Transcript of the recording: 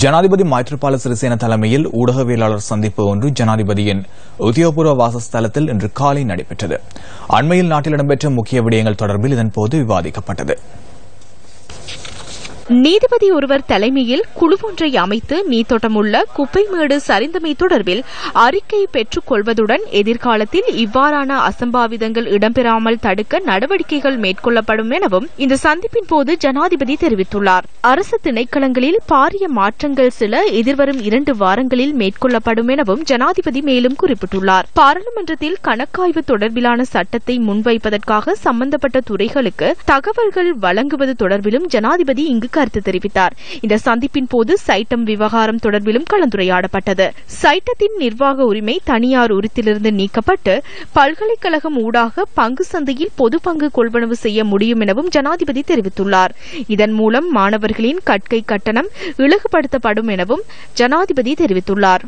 ஜனாதிபதி மைத்ரிபால சிறிசேன தலைமையில் ஊடகவியலாளர் சந்திப்பு ஒன்று ஜனாதிபதியின் உத்தியோகபூர்வ வாசஸ்தலத்தில் இன்று காலை நடைபெற்றது. அண்மையில் நாட்டில் இடம்பெற்ற முக்கிய விடயங்கள் தொடர்பில் இதன்போது விவாதிக்கப்பட்டது. நீதிபதி ஒருவர் தலைமையில் குழு ஒன்றை அமைத்து நீத்தோட்டமுள்ள குப்பைமேடு சரிந்தமை தொடர்பில் அறிக்கை பெற்றுக் கொள்வதுடன் எதிர்காலத்தில் இவ்வாறான அசம்பாவிதங்கள் இடம்பெறாமல் தடுக்க நடவடிக்கைகள் மேற்கொள்ளப்படும் எனவும் இந்த சந்திப்பின் போது ஜனாதிபதி தெரிவித்துள்ளார். அரசு திணைக்களங்களில் பாரிய மாற்றங்கள் சில எதிர்வரும் இரண்டு வாரங்களில் மேற்கொள்ளப்படும் எனவும் ஜனாதிபதி மேலும் குறிப்பிட்டுள்ளார். பாராளுமன்றத்தில் கணக்காய்வு தொடர்பிலான சட்டத்தை முன்வைப்பதற்காக சம்பந்தப்பட்ட துறைகளுக்கு தகவல்கள் வழங்குவது தொடர்பிலும் ஜனாதிபதி இங்கு கருத்து தெரிவித்தார். இந்த சந்திப்பின் போது சைட்டம் விவகாரம் தொடர்பிலும் கலந்துரையாடப்பட்டது. சைட்டத்தின் நிர்வாக உரிமை தனியார் உரித்திலிருந்து நீக்கப்பட்டு பல்கலைக்கழகம் ஊடாக பங்கு சந்தையில் பொது பங்கு கொள்வனவு செய்ய முடியும் எனவும் ஜனாதிபதி தெரிவித்துள்ளார். இதன் மூலம் மாணவர்களின் கற்கை கட்டணம் இலகுபடுத்தப்படும் எனவும் ஜனாதிபதி தெரிவித்துள்ளார்.